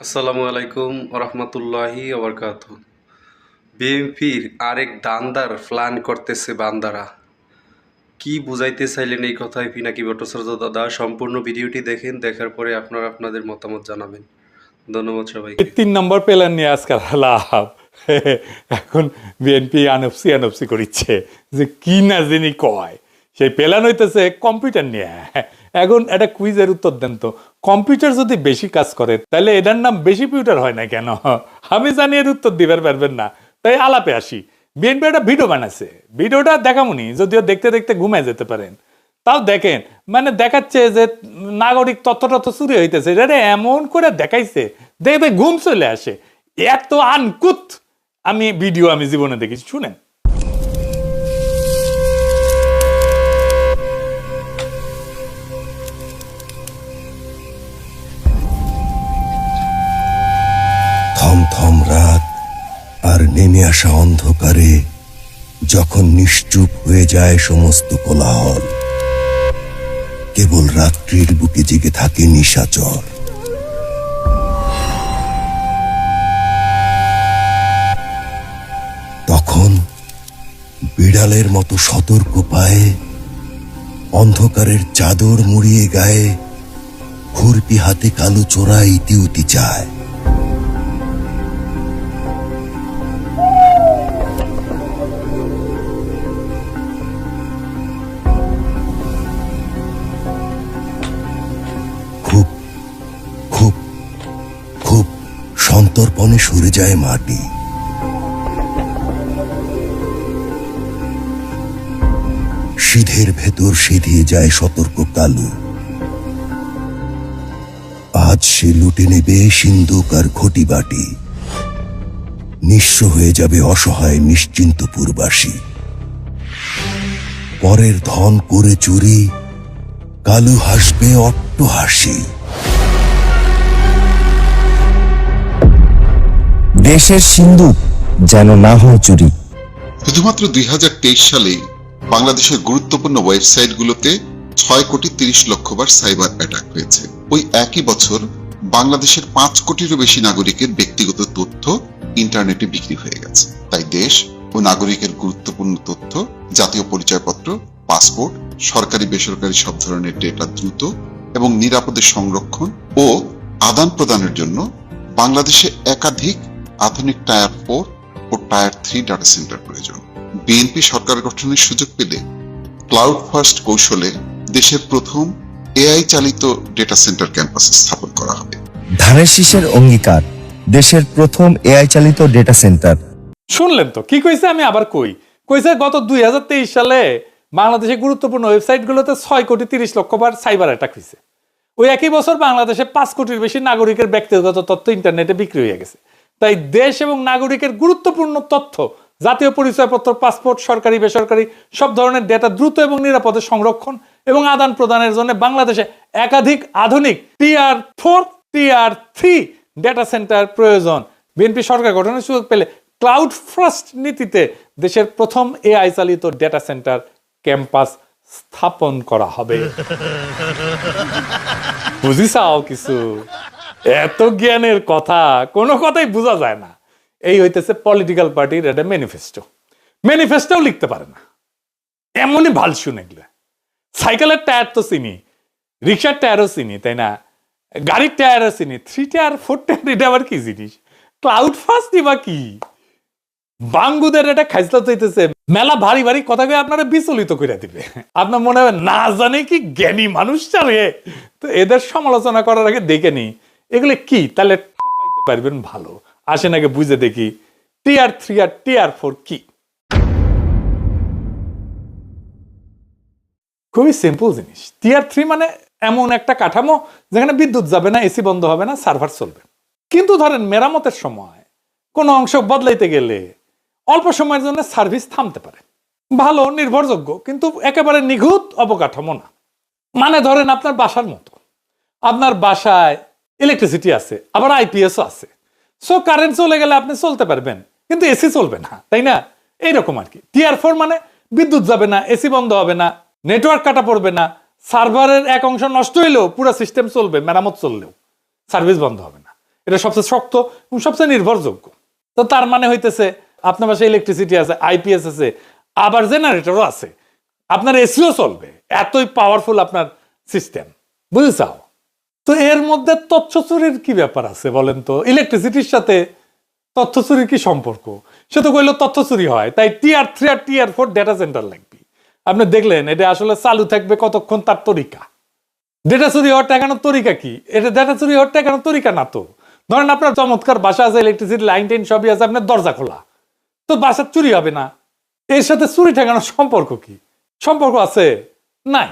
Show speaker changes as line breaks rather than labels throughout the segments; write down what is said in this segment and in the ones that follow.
আসসালামু আলাইকুম রহমতুল্লাহি ওবরকাত বিএনপির আরেক দান্দার প্ল্যান করতেছে বান্দারা। কি বুঝাইতে চাইলেন এই কথায় পিনাকি ভট্টাচার্য দাদা? সম্পূর্ণ ভিডিওটি দেখেন, দেখার পরে আপনারা আপনাদের মতামত জানাবেন। ধন্যবাদ সবাইকে।
তিন নম্বর প্ল্যান নিয়ে আজকাল লাভ। এখন বিএনপি আনফসি আনফসি করিচ্ছে। যে কি না যিনি কয়। সেই প্ল্যান হইতেছে কম্পিউটার নিয়ে। এখন একটা কুইজের উত্তর দেন তো। কম্পিউটার যদি বেশি কাজ করে, তাহলে এটার নাম বেশি পিউটার হয় না কেন? আমি জানি এর উত্তর দিবার পারবেন না। তাই আলাপে আসি। বিএনপি একটা ভিডিও বানাচ্ছে ভিডিওটা দেখামুনি, যদিও দেখতে দেখতে ঘুমায় যেতে পারেন। তাও দেখেন মানে দেখাচ্ছে যে নাগরিক তথ্য তথ্য চুরি হইতেছে। এটা এমন করে দেখাইছে দেখবে ঘুম চলে আসে। এত আনকুত আমি ভিডিও আমি জীবনে দেখেছি। শুনেন।
রাত আর নেমে আসা অন্ধকারে যখন নিশ্চুপ হয়ে যায় সমস্ত কোলাহল। কেবল রাত্রির বুকে জেগে থাকে নিশাচর। তখন বিড়ালের মতো সতর্ক পায়ে অন্ধকারের চাদর মুড়িয়ে গায়ে খুরপি হাতে কালো চোরা ইতি ইতিউতি চায়। সন্তর্পণে সরে যায় মাটি। সিধের ভেতর সিধিয়ে যায় সতর্ক কালু। আজ সে লুটে নেবে সিন্ধুক আর ঘটি বাটি। নিঃস্ব হয়ে যাবে অসহায় নিশ্চিন্ত নিশ্চিন্তপুরবাসী পরের ধন করে চুরি, কালু হাসবে অট্ট হাসি
দেশের সিন্ধুক যেন না হয় চুরি।
শুধুমাত্র দুই সালে বাংলাদেশের গুরুত্বপূর্ণ ওয়েবসাইটগুলোতে ছয় কোটি তিরিশ লক্ষ বার সাইবার অ্যাটাক হয়েছে। ওই একই বছর বাংলাদেশের পাঁচ কোটিরও বেশি নাগরিকের ব্যক্তিগত তথ্য ইন্টারনেটে বিক্রি হয়ে গেছে। তাই দেশ ও নাগরিকের গুরুত্বপূর্ণ তথ্য, জাতীয় পরিচয়পত্র, পাসপোর্ট, সরকারি, বেসরকারি সব ধরনের ডেটা দ্রুত এবং নিরাপদে সংরক্ষণ ও আদান প্রদানের জন্য বাংলাদেশে একাধিক আধুনিক টায়ার ফোর ও টায়ার থ্রি ডাটা সেন্টার প্রয়োজন। বিএনপি সরকার গঠনের সুযোগ পেলে ক্লাউড ফার্স্ট কৌশলে দেশের প্রথম এআই চালিত ডেটা সেন্টার ক্যাম্পাস স্থাপন করা হবে।
ধানের শীষের অঙ্গীকার দেশের প্রথম এআই চালিত ডেটা সেন্টার
শুনলেন তো কি কইছে আমি আবার কই? কইছে গত দুই হাজার তেইশ সালে বাংলাদেশের গুরুত্বপূর্ণ ওয়েবসাইটগুলোতে ছয় কোটি তিরিশ লক্ষ বার সাইবার অ্যাটাক হয়েছে ওই একই বছর বাংলাদেশে পাঁচ কোটির বেশি নাগরিকের ব্যক্তিগত তথ্য ইন্টারনেটে বিক্রি হয়ে গেছে। তাই দেশ এবং নাগরিকের গুরুত্বপূর্ণ তথ্য জাতীয় পরিচয়পত্র পাসপোর্ট সরকারি বেসরকারি সব ধরনের ডেটা দ্রুত এবং নিরাপদে সংরক্ষণ এবং আদান প্রদানের জন্য বাংলাদেশে একাধিক আধুনিক tier four tier three data centre প্রয়োজন। বিএনপি সরকার গঠনের সুযোগ পেলে ক্লাউড ফার্স্ট নীতিতে দেশের প্রথম এআই চালিত ডেটা সেন্টার ক্যাম্পাস স্থাপন করা হবে। বুঝিসাও কিছু? এত জ্ঞানের কথা, কোনো কথাই বোঝা যায় না। এই হইতেছে পলিটিক্যাল পার্টির একটা ম্যানিফেস্টো ম্যানিফেস্টোও লিখতে পারে না। এমনই ভালো শুনে এগুলো সাইকেলের টায়ার তো চিনি, রিক্সার টায়ারও চিনি, তাই না? গাড়ির টায়ারও চিনি থ্রি টায়ার ফোর টায়ার এটা আবার কি জিনিস? ক্লাউড ফার্স্ট বা কি? বাঙ্গুদের এটা খাইসলা চাইতেছে মেলা ভারী ভারী কথা কয়ে আপনারা বিচলিত করে দিবে। আপনার মনে হবে না জানে কি জ্ঞানী মানুষ চালে তো এদের সমালোচনা করার আগে দেখে নি এগুলো কি? তাহলে পারবেন ভালো। আসেন আগে বুঝে দেখি, টিআর থ্রি আর টিআর ফোর কি? খুবই সিম্পল জিনিস। টিআর থ্রি মানে এমন একটা কাঠামো যেখানে বিদ্যুৎ যাবে না এসি বন্ধ হবে না, সার্ভার চলবে। কিন্তু ধরেন মেরামতের সময় কোনো অংশ বদলাইতে গেলে অল্প সময়ের জন্য সার্ভিস থামতে পারে। ভালো, নির্ভরযোগ্য, কিন্তু একেবারে নিখুঁত অবকাঠামো না। মানে ধরেন আপনার বাসার মতো। আপনার বাসায় ইলেকট্রিসিটি আছে, আবার আইপিএসও আছে। সো কারেন্ট চলে গেলে আপনি চলতে পারবেন, কিন্তু এসি চলবে না, তাই না? এইরকম আর কি। টিআর ফোর মানে বিদ্যুৎ যাবে না এসি বন্ধ হবে না নেটওয়ার্ক কাটা পড়বে না, সার্ভারের এক অংশ নষ্ট হইলেও পুরো সিস্টেম চলবে, মেরামত চললেও সার্ভিস বন্ধ হবে না। এটা সবচেয়ে শক্ত এবং সবচেয়ে নির্ভরযোগ্য। তো তার মানে হইতেছে, আপনার পাশে ইলেকট্রিসিটি আছে আইপিএস আছে, আবার জেনারেটরও আছে। আপনার এসিও চলবে, এতই পাওয়ারফুল আপনার সিস্টেম বুঝেছাও তো এর মধ্যে তথ্য চুরির কি ব্যাপার আছে বলেন তো? ইলেকট্রিসিটির সাথে তথ্য চুরির কি সম্পর্ক? সে তো কইলো তথ্য চুরি হয়, তাই টিআর থ্রি আর টিআর ফোর ডেটা সেন্টার লাগবে। আপনি দেখলেন, এটা আসলে চালু থাকবে কতক্ষণ তার তরিকা? ডেটা চুরি হওয়ার টেকানোর তরিকা কি? এটা ডেটা চুরি হওয়ার টেকানোর তরিকা না তো। ধরেন আপনার চমৎকার বাসা আছে ইলেকট্রিসিটি লাইন টাইন সবই আছে, আপনার দরজা খোলা। তো বাসার চুরি হবে না। এর সাথে চুরি ঠেকানোর সম্পর্ক কি? সম্পর্ক আছে? নাই।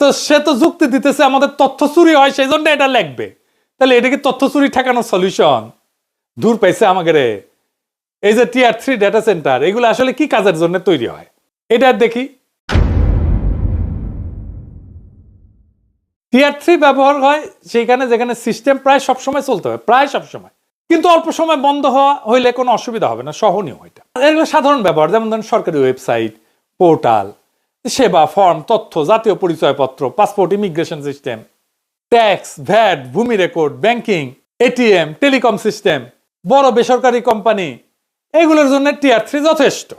তো সে তো যুক্তি দিতেছে আমাদের তথ্য চুরি হয়, সেই জন্য এটা লাগবে তাহলে এটা কি তথ্য চুরি ঠেকানোর সলিউশন দূর পাইছে আমাকে রে। এই যে টিআর থ্রি ডেটা সেন্টার এগুলো আসলে কি কাজের জন্য তৈরি হয়? এটা দেখি। টিআর থ্রি ব্যবহার হয় সেইখানে যেখানে সিস্টেম প্রায় সবসময় চলতে হবে প্রায় সবসময়। কিন্তু অল্প সময় বন্ধ হওয়া হইলে কোনো অসুবিধা হবে না, সহনীয় এটা। এগুলো সাধারণ ব্যবহার, যেমন ধরেন সরকারি ওয়েবসাইট পোর্টাল সেবা, ফর্ম, তথ্য, জাতীয় পরিচয়পত্র, passport, immigration system, tax, VAT, ভূমি record, banking ATM telecom system, বড় বেসরকারি কোম্পানি, এগুলোর জন্য টিআর থ্রি যথেষ্ট।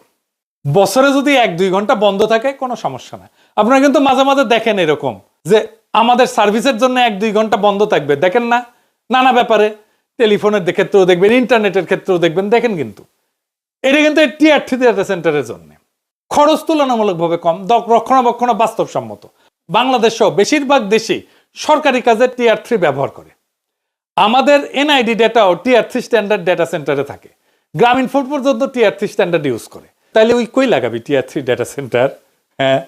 বছরে যদি এক, দুই ঘণ্টা বন্ধ থাকে, কোনো সমস্যা নাই আপনারা কিন্তু মাঝে মাঝে দেখেন এরকম, যে আমাদের সার্ভিসের জন্য এক, দুই ঘণ্টা বন্ধ থাকবে। দেখেন না? নানা ব্যাপারে। টেলিফোনের ক্ষেত্রেও দেখবেন, ইন্টারনেটের ক্ষেত্রেও দেখবেন, দেখেন কিন্তু। এটা কিন্তু টিআর থ্রি ডেটা সেন্টারের জন্য। খরচ তুলনামূলকভাবে কম রক্ষণাবেক্ষণ বাস্তবসম্মত। বাংলাদেশ সহ বেশিরভাগ দেশই সরকারি কাজে টিআর থ্রি ব্যবহার করে। আমাদের এনআইডি ডেটাও টিআর থ্রি স্ট্যান্ডার্ড ডেটা সেন্টারে থাকে। গ্রামীণ ফুড পর্যন্ত টিআর থ্রি স্ট্যান্ডার্ড ইউজ করে। তাহলে ওই কই লাগাবি টিআর থ্রি ডেটা সেন্টার? হ্যাঁ?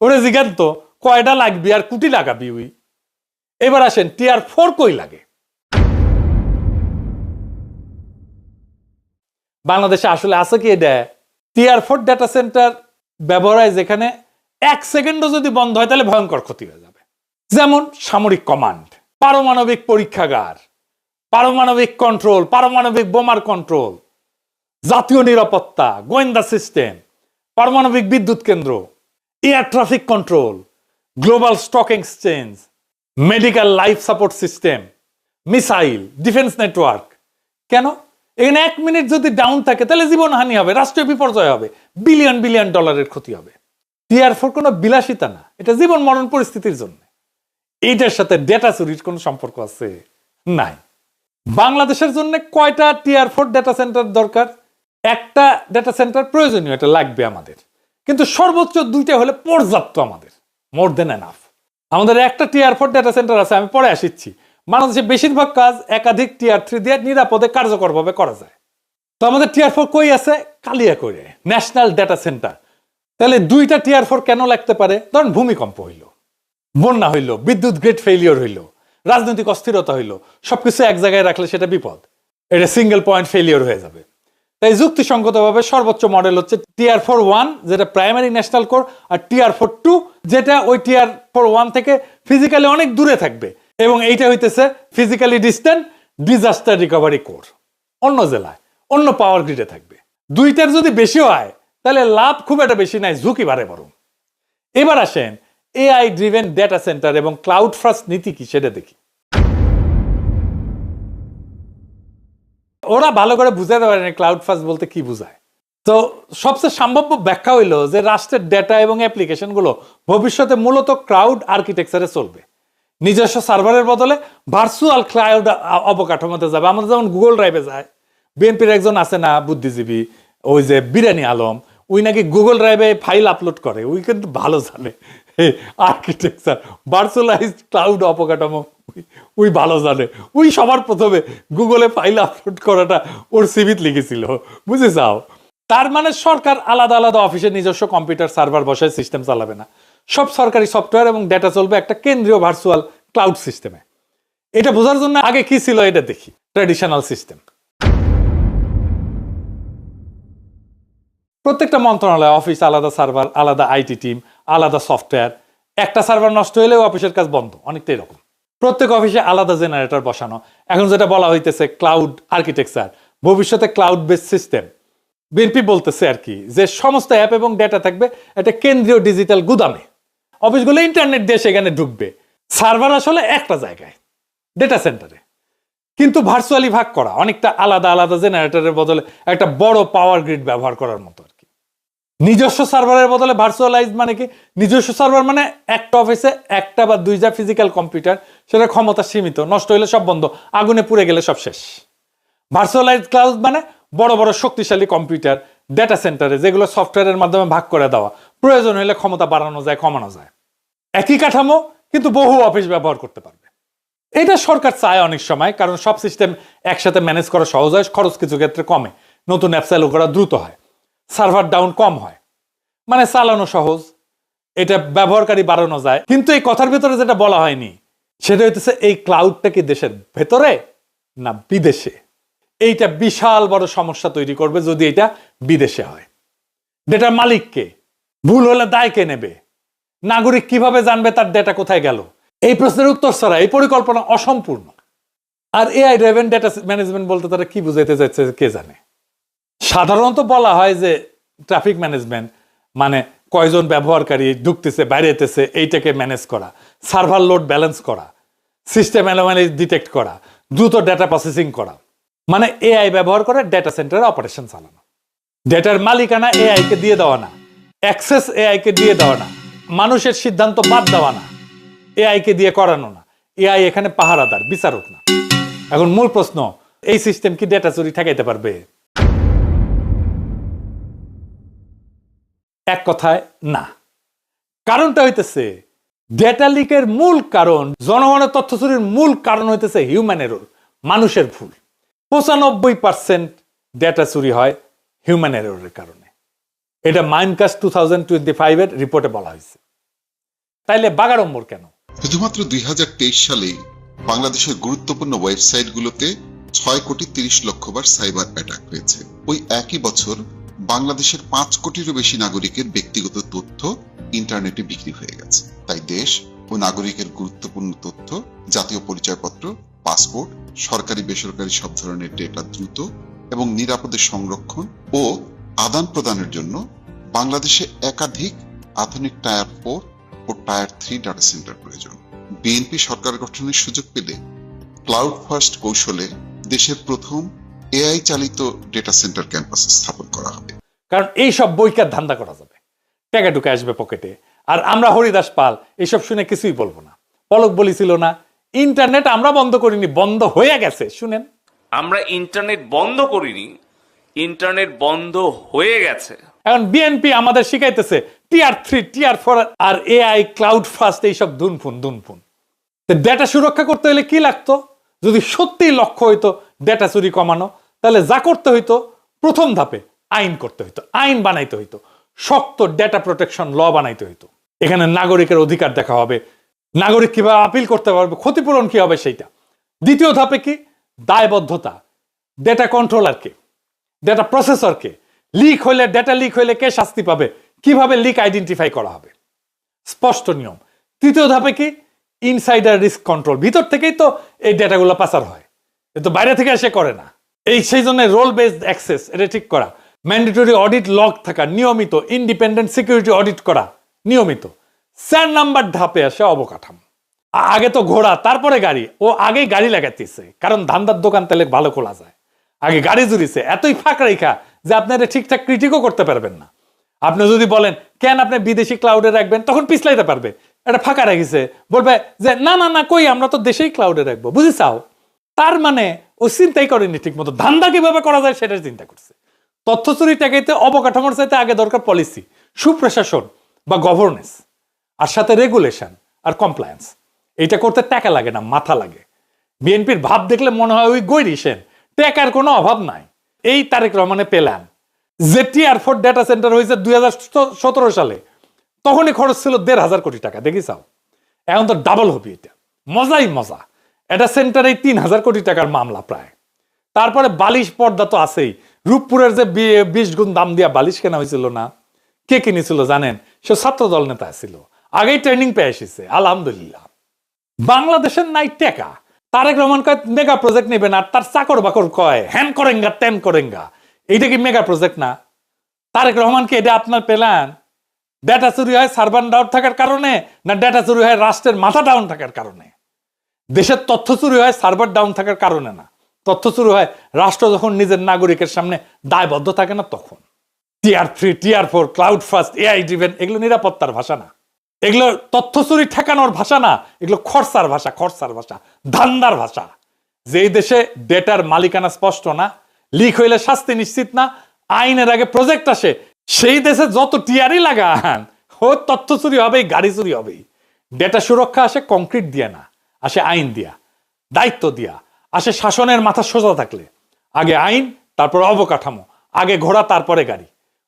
ওরে জিজ্ঞান তো কয়টা লাগবি আর কুটি লাগাবি ওই এবার আসেন, টিআর ফোর কই লাগে? বাংলাদেশে আসলে আছে কি এটা? টিআর ফোর ডেটা সেন্টার ব্যবহার হয় যেখানে এক সেকেন্ডও যদি বন্ধ হয়, তাহলে ভয়ঙ্কর ক্ষতি হয়ে যাবে। যেমন সামরিক কমান্ড, পারমাণবিক পরীক্ষাগার, পারমাণবিক কন্ট্রোল, পারমাণবিক বোমার কন্ট্রোল, জাতীয় নিরাপত্তা, গোয়েন্দা সিস্টেম, পারমাণবিক বিদ্যুৎ কেন্দ্র, air traffic control, global stock exchange, medical life support system, missile, defence network. কেন? এখানে এক মিনিট যদি ডাউন থাকে, তাহলে জীবনহানি হবে, রাষ্ট্রীয় বিপর্যয় হবে বিলিয়ন বিলিয়ন ডলারের ক্ষতি হবে। টিআর ফোর কোনো বিলাসিতা না, এটা জীবন মরণ পরিস্থিতির জন্য। এইটার সাথে ডেটা চুরির কোনো সম্পর্ক আছে? নাই। বাংলাদেশের জন্য কয়টা টিআর ফোর ডেটা সেন্টার দরকার? একটা ডেটা সেন্টার প্রয়োজনীয়, এটা লাগবে আমাদের। কিন্তু সর্বোচ্চ দুইটা হলে পর্যাপ্ত আমাদের মোর দেন এনাফ আমাদের একটা টিআর ফোর ডেটা সেন্টার আছে, আমি পরে আসিচ্ছি। বাংলাদেশে বেশিরভাগ কাজ একাধিক টিআর থ্রি দিয়ে নিরাপদে কার্যকরভাবে করা যায়। তো আমাদের টিআর ফোর কই আছে? কালিয়া করে ন্যাশনাল ডেটা সেন্টার তাহলে দুইটা টিআর ফোর কেন লাগতে পারে? ধরেন ভূমিকম্প হইল, বন্যা হইল, বিদ্যুৎ গ্রেড ফেলিওর হইল, রাজনৈতিক অস্থিরতা হইল, সবকিছু এক জায়গায় রাখলে সেটা বিপদ। এটা সিঙ্গেল পয়েন্ট ফেলিওর হয়ে যাবে। তাই যুক্তিসঙ্গতভাবে সর্বোচ্চ মডেল হচ্ছে টিআর ফোর ওয়ান যেটা প্রাইমারি ন্যাশনাল কোর আর টিআর ফোর টু যেটা ওই টিআর ফোর ওয়ান থেকে ফিজিক্যালি অনেক দূরে থাকবে। এবং এইটা হইতেছে physically distant disaster recovery core অন্য জেলায়, অন্য পাওয়ার গ্রিডে থাকবে। দুইটার যদি বেশি হয়, তাহলে লাভ খুব একটা বেশি নাই, ঝুঁকি বাড়ে বরং। এবার আসেন এআই ড্রিভেন ডেটা সেন্টার এবং ক্লাউড ফার্স্ট নীতি কি সেটা দেখি। ওরা ভালো করে বুঝাতে পারে না ক্লাউড ফার্স্ট বলতে কি বোঝায়। তো সবচেয়ে সম্ভাব্য ব্যাখ্যা হইল যে রাষ্ট্রের ডেটা এবং অ্যাপ্লিকেশনগুলো ভবিষ্যতে মূলত ক্লাউড আর্কিটেকচারে চলবে। নিজস্ব সার্ভারের বদলে ভার্চুয়াল ক্লাউড অবকাঠামোতে যাবে। আমাদের যেমন গুগল ড্রাইভে যায় বিএনপির একজন আছে না, বুদ্ধিজীবী, ওই যে বিরানি আলম ওই নাকি গুগল ড্রাইভে ফাইল আপলোড করে ওই কিন্তু ভালো জানে। আর্কিটেকচার ভার্চুয়ালাইজ ক্লাউড অবকাঠামো ওই- ওই ভালো জানে। ওই সবার প্রথমে গুগলে ফাইল আপলোড করাটা ওর সিভিত লিখেছিল বুঝে যাও তার মানে সরকার আলাদা আলাদা অফিসে নিজস্ব কম্পিউটার সার্ভার বসায় সিস্টেম চালাবে না। সব সরকারি সফটওয়্যার এবং ডেটা চলবে একটা কেন্দ্রীয় ভার্চুয়াল ক্লাউড সিস্টেমে এটা বোঝার জন্য আগে কি ছিল এটা দেখি ট্র্যাডিশনাল সিস্টেম প্রত্যেকটা মন্ত্রণালয় অফিস আলাদা সার্ভার আলাদা আইটি টিম আলাদা সফটওয়্যার একটা সার্ভার নষ্ট হলেও অফিসের কাজ বন্ধ অনেকটা এরকম। প্রত্যেক অফিসে আলাদা জেনারেটর বসানো। এখন যেটা বলা হইতেছে ক্লাউড আর্কিটেকচার ভবিষ্যতে ক্লাউড বেস সিস্টেম বিএনপি বলতেছে আর কি যে সমস্ত অ্যাপ এবং ডেটা থাকবে একটা কেন্দ্রীয় ডিজিটাল গুদামে। অফিসগুলো ইন্টারনেট দিয়ে সেখানে ঢুকবে। সার্ভার আসলে একটা জায়গায় ডেটা সেন্টারে কিন্তু ভার্চুয়ালি ভাগ করা, অনেকটা আলাদা আলাদা জেনারেটরের বদলে একটা বড় পাওয়ার গ্রিড ব্যবহার করার মতো আর কি। নিজস্ব সার্ভারের বদলে ভার্চুয়ালাইজ মানে কি? নিজস্ব সার্ভার মানে একটা অফিসে একটা বা দুইটা ফিজিক্যাল কম্পিউটার সেটা ক্ষমতা সীমিত, নষ্ট হলে সব বন্ধ, আগুনে পুড়ে গেলে সব শেষ। ভার্চুয়ালাইজ ক্লাউড মানে বড় বড় শক্তিশালী কম্পিউটার ডেটা সেন্টারে যেগুলো সফটওয়্যারের মাধ্যমে ভাগ করে দেওয়া। প্রয়োজন হলে ক্ষমতা বাড়ানো যায়, কমানো যায়। একই কাঠামো, কিন্তু বহু অফিস ব্যবহার করতে পারবে। এটা সরকার চায় অনেক সময়, কারণ সব সিস্টেম একসাথে ম্যানেজ করা সহজ হয়, খরচ কিছু ক্ষেত্রে কমে। নতুন অ্যাপ চালু করা দ্রুত হয়। সার্ভার ডাউন কম হয়। মানে চালানো সহজ। এটা ব্যবহারকারী বাড়ানো যায়। কিন্তু এই কথার ভেতরে যেটা বলা হয়নি, সেটা হইতেছে এই ক্লাউডটা কি দেশের ভেতরে না বিদেশে? এইটা বিশাল বড় সমস্যা তৈরি করবে যদি এটা বিদেশে হয়। ডেটার মালিককে ভুল হলে দায় কে নেবে? নাগরিক কীভাবে জানবে তার ডেটা কোথায় গেল? এই প্রশ্নের উত্তর ছাড়া এই পরিকল্পনা অসম্পূর্ণ। আর এআই ড্রাইভেন ডেটা ম্যানেজমেন্ট বলতে তারা কি বুঝাইতে যাচ্ছে কে জানে? সাধারণত বলা হয় যে ট্রাফিক ম্যানেজমেন্ট মানে কয়জন ব্যবহারকারী ঢুকতেছে, বাইরেতেছে, এইটাকে ম্যানেজ করা সার্ভার লোড ব্যালেন্স করা সিস্টেম অ্যানোমালি ডিটেক্ট করা, দ্রুত ডেটা প্রসেসিং করা। মানে এআই ব্যবহার করে ডেটা সেন্টারে অপারেশন চালানো। ডেটার মালিকানা এআই কে দিয়ে দেওয়া না। অ্যাক্সেস এআই কে দিয়ে দেওয়া না, মানুষের সিদ্ধান্ত বাদ দেওয়া না এআই কে দিয়ে করানো না। এআই এখানে পাহারাদার, বিচারক না। এখন মূল প্রশ্ন, এই সিস্টেম কি ডেটা চুরি ঠেকাইতে পারবে? এক কথায়, না। কারণটা হইতেছে ডেটা লিকের মূল কারণ, জনগণের তথ্য চুরির মূল কারণ হইতেছে হিউম্যান মানুষের ভুল। পঁচানব্বই পার্সেন্ট ডেটা চুরি হয় হিউম্যান এররের কারণে। এটা মাইনকাস্ট টু থাউজেন্ড টোয়েন্টি ফাইভের রিপোর্টে বলা হয়েছে। তাইলে বাগাড়ম্বর কেন?
শুধুমাত্র দুই হাজার তেইশ সালে বাংলাদেশের গুরুত্বপূর্ণ ওয়েবসাইটগুলোতে ছয় কোটি তিরিশ লক্ষ বার সাইবার অ্যাটাক হয়েছে। ওই একই বছর বাংলাদেশের পাঁচ কোটিরও বেশি নাগরিকের ব্যক্তিগত তথ্য ইন্টারনেটে বিক্রি হয়ে গেছে। তাই দেশ ও নাগরিকের গুরুত্বপূর্ণ তথ্য, জাতীয় পরিচয়পত্র, পাসপোর্ট, সরকারি, বেসরকারি সব ধরনের ডেটা দ্রুত এবং নিরাপদে সংরক্ষণ ও আদান প্রদানের জন্য বাংলাদেশে একাধিক আধুনিক টায়ার ফোর ও টায়ার থ্রি ডাটা সেন্টার প্রয়োজন। বিএনপি সরকার গঠনের সুযোগ পেলে ক্লাউড ফার্স্ট কৌশলে দেশের প্রথম এআই চালিত ডেটা সেন্টার ক্যাম্পাস স্থাপন করা হবে।
কারণ এই সব বইকার ধান্দা করা যাবে। টাকা ঢুকে আসবে পকেটে। আর আমরা হরিদাস পাল এইসব শুনে কিছুই বলব না। পলক বলেছিল না ইন্টারনেট আমরা বন্ধ করিনি বন্ধ হয়ে গেছে। শুনেন।
আমরা ইন্টারনেট বন্ধ করিনি ইন্টারনেট বন্ধ হয়ে গেছে।
এখন বিএনপি আমাদের শিখাইতেছে টিআর থ্রি টিআর ফোর আর এআই ক্লাউড ফাস্ট এইসব দুনফুন দুনফুন। ডেটা সুরক্ষা করতে হলে কি লাগতো? যদি সত্যি লক্ষ্য হইতো ডেটা চুরি কমানো, তাহলে যা করতে হইতো, প্রথম ধাপে আইন করতে হইতো, আইন বানাইতে হইতো, শক্ত ডেটা প্রোটেকশন ল বানাইতে হইতো। এখানে নাগরিকের অধিকার দেখা হবে, নাগরিক কীভাবে আপিল করতে পারবে, ক্ষতিপূরণ কি হবে সেইটা। দ্বিতীয় ধাপে কি? দায়বদ্ধতা। ডেটা কন্ট্রোলারকে ডেটা প্রসেসরকে লিক হইলে ডেটা লিক হইলে কে শাস্তি পাবে? কীভাবে লিক আইডেন্টিফাই করা হবে? স্পষ্ট নিয়ম। তৃতীয় ধাপে কি? ইনসাইডার রিস্ক কন্ট্রোল ভিতর থেকেই তো এই ডেটাগুলো পাচার হয়। এ তো বাইরে থেকে এসে করে না। এই সেই জন্য রোল বেসড অ্যাক্সেস এটা ঠিক করা। ম্যান্ডেটরি অডিট লগ থাকা, নিয়মিত। ইন্ডিপেন্ডেন্ট সিকিউরিটি অডিট করা, নিয়মিত। চার নাম্বার ধাপে আসে অবকাঠামো। আগে তো ঘোড়া, তারপরে গাড়ি। ও আগেই গাড়ি লাগাতেছে কারণ ধান্দার দোকান তাহলে ভালো খোলা যায়। আগে গাড়ি জুড়িছে, এতই ফাঁক রেখা যে আপনি এটা ঠিকঠাক ক্রিটিকও করতে পারবেন না। আপনি যদি বলেন, কেন আপনি বিদেশি ক্লাউডে রাখবেন? তখন পিছলাইতে পারবে। এটা ফাঁকা রেখেছে। বলবে যে, না না না, কই, আমরা তো দেশেই ক্লাউডে রাখব। বুঝি চাও? তার মানে ও চিন্তাই করেনি ঠিক মতো ধান্দা কীভাবে করা যায় সেটার চিন্তা করছে। তথ্য চুরি ঠেকাইতে অবকাঠামোর চাইতে আগে দরকার পলিসি সুপ্রশাসন বা গভর্নেন্স আর সাথে রেগুলেশন আর কমপ্লায়েন্স এইটা করতে টাকা লাগে না, মাথা লাগে। বিএনপির ভাব দেখলে মনে হয় ওই গৈরি সেন। টাকার কোনো অভাব নাই। এই তারেক রহমানে পেলাম। জেটি এয়ারফোর্ট ডেটা সেন্টার হয়েছে দুই সালে। তখনই খরচ ছিল দেড় হাজার কোটি টাকা, দেখি চাও। এখন তো ডাবল হবে এটা। মজাই মজা। এটা সেন্টারে তিন হাজার কোটি টাকার মামলা প্রায়। তারপরে বালিশ পর্দা তো আছেই। রূপপুরের যে বিশ গুণ দাম দিয়া বালিশ কেনা হয়েছিল না, কে কিনেছিল জানেন? সে ছাত্র দল নেতা ছিল। আগেই ট্রেনিং পেয়ে এসেছে, আলহামদুলিল্লাহ। বাংলাদেশের নাই টেকা। তারেক রহমান কয়, মেগা প্রজেক্ট নেবেন আর তার চাকর বাকর কয়? হ্যান করেঙ্গা ত্যান করেঙ্গা। এইটা কি মেগা প্রজেক্ট না? তারেক রহমান কি এটা আপনার পেলান ডেটা চুরি হয় সার্ভার ডাউন থাকার কারণে না ডেটা চুরি হয় রাষ্ট্রের মাথা ডাউন থাকার কারণে? দেশের তথ্য চুরি হয় সার্ভার ডাউন থাকার কারণে না। তথ্য চুরি হয় রাষ্ট্র যখন নিজের নাগরিকের সামনে দায়বদ্ধ থাকে না তখন। Tier three tier four cloud fast AI driven এগুলো নিরাপত্তার ভাষা না। এগুলো তথ্য চুরি ঠেকানোর ভাষা না, এগুলো খরচার ভাষা খরচার ভাষা, ধান্দার ভাষা। যেই দেশে ডেটার মালিকানা স্পষ্ট না, লিক হইলে শাস্তি নিশ্চিত না, আইনের আগে প্রজেক্ট আসে, সেই দেশে যত টিআরই লাগান, ও তথ্য চুরি হবেই, গাড়ি চুরি হবেই। ডেটা সুরক্ষা আসে কংক্রিট দিয়ে না, আসে আইন দিয়া, দায়িত্ব দিয়া, আসে শাসনের মাথা সোজা থাকলে। আগে আইন, তারপর অবকাঠামো, আগে ঘোড়া, তারপরে গাড়ি।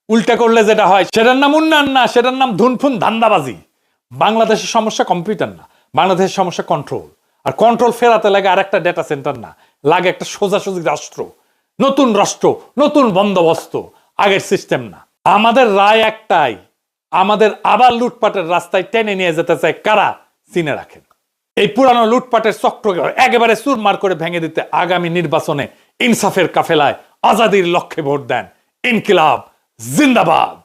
উল্টা করলে যেটা হয়, সেটার নাম উন্নয়ন না, সেটার নাম ধুনফুন ধান্দাবাজি। বাংলাদেশের সমস্যা কম্পিউটার না, বাংলাদেশের সমস্যা কন্ট্রোল আর কন্ট্রোল ফেরাতে লাগে আর একটা ডেটা সেন্টার না, লাগে একটা সোজাসুজি রাষ্ট্র, নতুন রাষ্ট্র, নতুন বন্দোবস্ত, আগের সিস্টেম না। আমাদের রায় একটাই, আমাদের আবার লুটপাটের রাস্তায় টেনে নিয়ে যেতে চায় কারা? চিনে রাখেন। এই পুরানো লুটপাটের চক্রকে একেবারে চুরমার করে ভেঙে দিতে আগামী নির্বাচনে ইনসাফের কাফেলায় আজাদির লক্ষ্যে ভোট দেন ইনকিলাব জিন্দাবাদ।